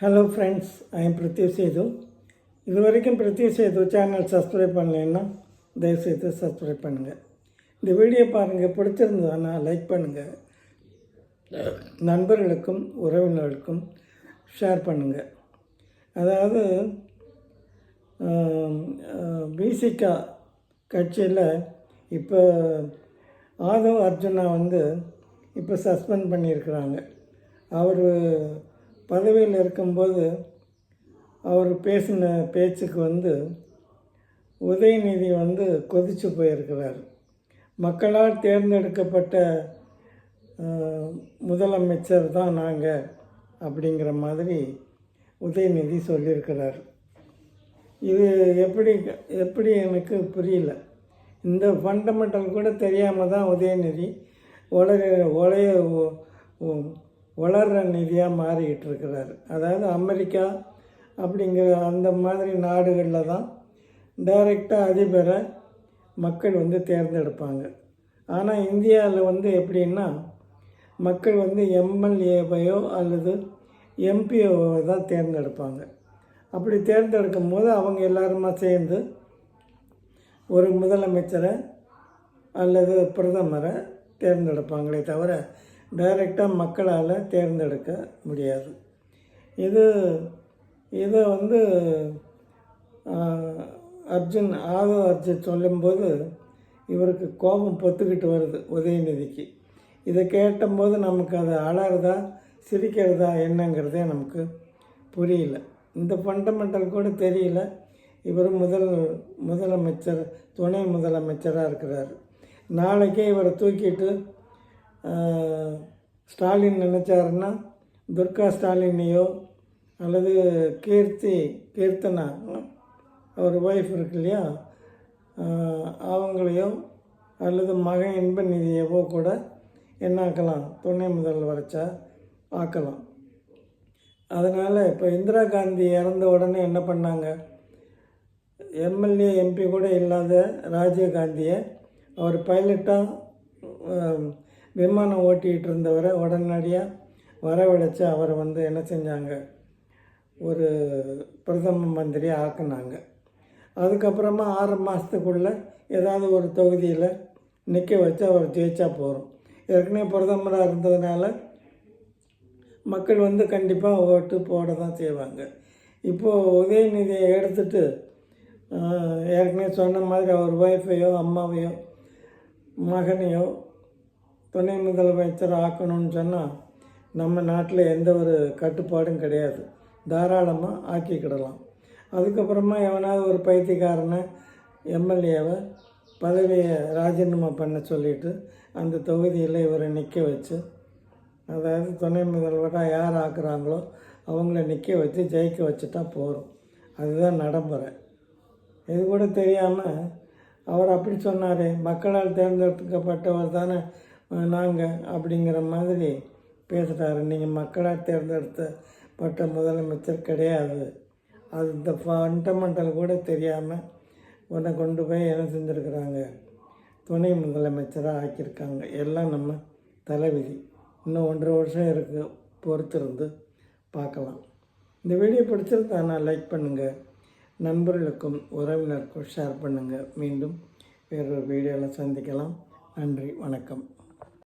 Hello friends I am Sethu இது வரைக்கும் பிரித்யூ Setu channel subscribe பண்ணலைன்னா தயவுசெய்து சப்ஸ்கிரைப் பண்ணுங்கள் இந்த வீடியோ பாருங்கள் பிடிச்சிருந்ததுன்னா லைக் பண்ணுங்கள் நண்பர்களுக்கும் உறவினர்களுக்கும் ஷேர் பண்ணுங்கள் அதாவது பிசிகா கட்சியில் இப்போ ஆதவ் அர்ஜுனா வந்து இப்போ சஸ்பெண்ட் பண்ணியிருக்கிறாங்க. அவர் பதவியில் இருக்கும்போது அவர் பேசின பேச்சுக்கு வந்து உதயநிதி வந்து கொதிச்சு போயிருக்கிறார். மக்களால் தேர்ந்தெடுக்கப்பட்ட முதலமைச்சர் தான் நாங்கள் அப்படிங்கிற மாதிரி உதயநிதி சொல்லியிருக்கிறார். இது எப்படி எப்படி எனக்கு புரியல. இந்த ஃபண்டமெண்டல் கூட தெரியாமல் தான் உதயநிதி உலக உலக வளர்கிற நிதியாக மாறிக்கிட்டு இருக்கிறாரு அதாவது அமெரிக்கா அப்படிங்கிற அந்த மாதிரி நாடுகளில் தான் டைரெக்டாக அதிபரை மக்கள் வந்து தேர்ந்தெடுப்பாங்க. ஆனால் இந்தியாவில் வந்து எப்படின்னா மக்கள் வந்து எம்எல்ஏவையோ அல்லது எம்பிஓவை தான் தேர்ந்தெடுப்பாங்க. அப்படி தேர்ந்தெடுக்கும் போது அவங்க எல்லாருமா சேர்ந்து ஒரு முதலமைச்சரை அல்லது பிரதமரை தேர்ந்தெடுப்பாங்களே தவிர டைரெக்டாக மக்களால் தேர்ந்தெடுக்க முடியாது. இது இதை வந்து அர்ஜுன் ஆதவ அர்ஜுன் சொல்லும்போது இவருக்கு கோபம் பொத்துக்கிட்டு வருது உதயநிதிக்கு. இதை கேட்டபோது நமக்கு அது அலறதா சிரிக்கிறதா என்னங்கிறதே நமக்கு புரியல. இந்த ஃபண்டமெண்டல் கூட தெரியல. இவர் முதல் முதலமைச்சர் துணை முதலமைச்சராக இருக்கிறார். நாளைக்கே இவரை தூக்கிட்டு ஸ்டாலின் நினச்சாருன்னா துர்கா ஸ்டாலினையோ அல்லது கீர்த்தி கீர்த்தனா அவர் ஒய்ஃப் இருக்கு இல்லையா அவங்களையோ அல்லது மகன் இன்ப நிதியவோ கூட என்ன ஆக்கலாம் துணை முதல்வரைச்சா ஆக்கலாம். அதனால் இப்போ இந்திரா காந்தி இறந்த உடனே என்ன பண்ணாங்க? எம்எல்ஏ எம்பி கூட இல்லாத ராஜீவ் காந்தியை அவர் பைலட்டாக விமானம் ஓட்டிகிட்டு இருந்தவரை உடனடியாக வரவழைச்சு அவரை வந்து என்ன செஞ்சாங்க? ஒரு பிரதம மந்திரி ஆக்குனாங்க. அதுக்கப்புறமா ஆறு மாதத்துக்குள்ளே ஏதாவது ஒரு தொகுதியில் நிற்க வச்சு அவர் ஜெயிச்சா போகிறோம் ஏற்கனவே பிரதமராக இருந்ததுனால மக்கள் வந்து கண்டிப்பாக ஓட்டு போட தான் செய்வாங்க. இப்போது உதயநிதியை எடுத்துட்டு ஏற்கனவே சொன்ன மாதிரி அவர் ஒய்ஃபையோ அம்மாவையோ மகனையோ துணை முதலமைச்சர் ஆக்கணும்னு சொன்னால் நம்ம நாட்டில் எந்த ஒரு கட்டுப்பாடும் கிடையாது. தாராளமாக ஆக்கிக்கிடலாம். அதுக்கப்புறமா எவனாவது ஒரு பைத்தியக்காரனை எம்எல்ஏவை பதவியை ராஜினாமா பண்ண சொல்லிட்டு அந்த தொகுதியில் இவரை நிற்க வச்சு அதாவது துணை முதல்வராக யார் ஆக்குறாங்களோ அவங்கள நிற்க வச்சு ஜெயிக்க வச்சுட்டா போகிறோம் அதுதான் நடைமுறை. இது கூட தெரியாமல் அவர் அப்படி சொன்னார் மக்களால் தேர்ந்தெடுக்கப்பட்டவர் தானே நாங்கள் அப்படிங்கிற மாதிரி பேசுகிறாரு நீங்கள் மக்களாக தேர்ந்தெடுத்தப்பட்ட முதலமைச்சர் கிடையாது. அது இந்த ஃபண்டமெண்டல் கூட தெரியாமல் உன்னை கொண்டு போய் என்ன செஞ்சுருக்குறாங்க? துணை முதலமைச்சராக ஆக்கியிருக்காங்க. எல்லாம் நம்ம தலைவிதி. இன்னும் ஒன்றரை வருஷம் இருக்குது பொறுத்திருந்து பார்க்கலாம். இந்த வீடியோ பிடிச்சிருந்தானா லைக் பண்ணுங்கள் நண்பர்களுக்கும் உறவினருக்கும் ஷேர் பண்ணுங்கள் மீண்டும் வேறொரு வீடியோவில் சந்திக்கலாம். நன்றி. வணக்கம்.